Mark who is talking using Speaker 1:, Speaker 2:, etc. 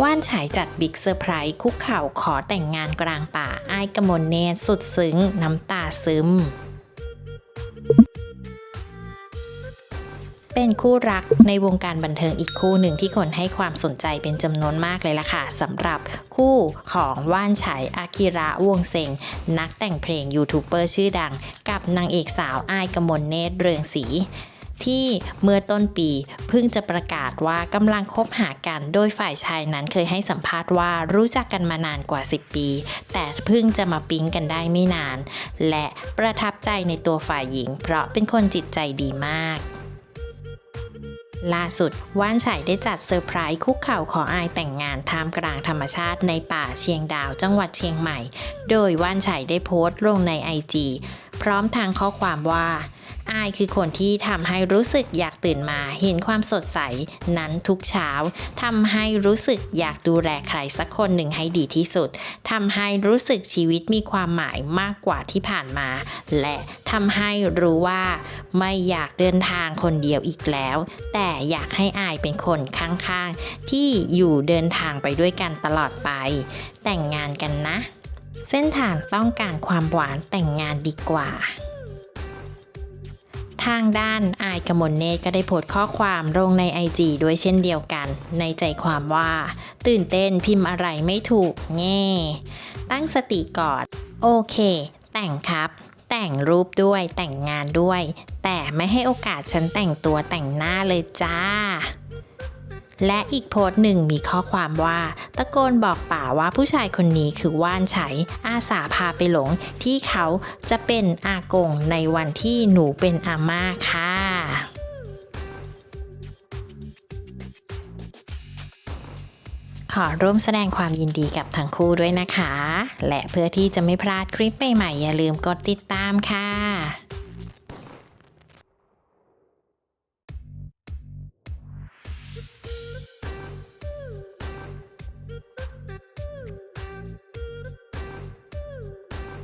Speaker 1: ว่านฉายจัดบิ๊กเซอร์ไพรส์คุกเข่าขอแต่งงานกลางป่าอ้ายกมลเนตรสุดซึ้ง น้ำตาซึม เป็นคู่รักในวงการบันเทิงอีกคู่หนึ่งที่คนให้ความสนใจเป็นจำนวนมากเลยล่ะค่ะสำหรับคู่ของว่านฉายอากิระวงเซง นักแต่งเพลงยูทูบเบอร์ชื่อดัง กับนางเอกสาวอ้ายกมลเนตรเรืองศรี ที่เมื่อต้นปีเพิ่งจะประกาศว่ากำลังคบหากันโดยฝ่ายชายนั้นเคยให้สัมภาษณ์ว่ารู้จักกันมานานกว่า 10 ปี แต่เพิ่งจะมาปิ๊งกันได้ไม่นาน และประทับใจในตัวฝ่ายหญิง เพราะเป็นคนจิตใจดีมากล่าสุดว่านไฉได้จัดเซอร์ไพรส์คุกเข่าขออายแต่งงานท่ามกลางธรรมชาติในป่าเชียงดาวจังหวัดเชียงใหม่ โดยว่านไฉได้โพสต์ลงใน IG พร้อมทางข้อความว่า อายคือคนที่ทำให้รู้สึกอยากตื่นมาเห็นความสดใสนั้นทุกเช้าทำให้รู้สึกอยากดูแลใครสักคนหนึ่งให้ดีที่สุดทำให้รู้สึกชีวิตมีความหมายมากกว่าที่ผ่านมา และทำให้รู้ว่าไม่อยากเดินทางคนเดียวอีกแล้ว แต่อยากให้อายเป็นคนข้างๆ ที่อยู่เดินทางไปด้วยกันตลอดไป แต่งงานกันนะ เส้นทางต้องการความหวานแต่งงานดีกว่า ทางด้านอายกมลเนตรก็ได้โพสต์ข้อความลงใน IG ด้วยเช่นเดียวกัน ในใจความว่า ตื่นเต้นพิมพ์อะไรไม่ถูกแง่ ตั้งสติก่อนโอเค แต่งครับ แต่งรูปด้วยแต่งงานด้วย แต่ไม่ให้โอกาสฉันแต่งตัวแต่งหน้าเลยจ้า และอีกโพสต์หนึ่งมีข้อความว่า ตะโกนบอกป่าว่าผู้ชายคนนี้คือว่านไฉอาสาพาไปหลง ที่เขาจะเป็นอากงในวันที่หนูเป็นอาม่าค่ะขอร่วมแสดงความยินดีกับทั้งคู่ด้วยนะคะ และเพื่อที่จะไม่พลาดคลิปใหม่ๆ อย่าลืมกดติดตามค่ะ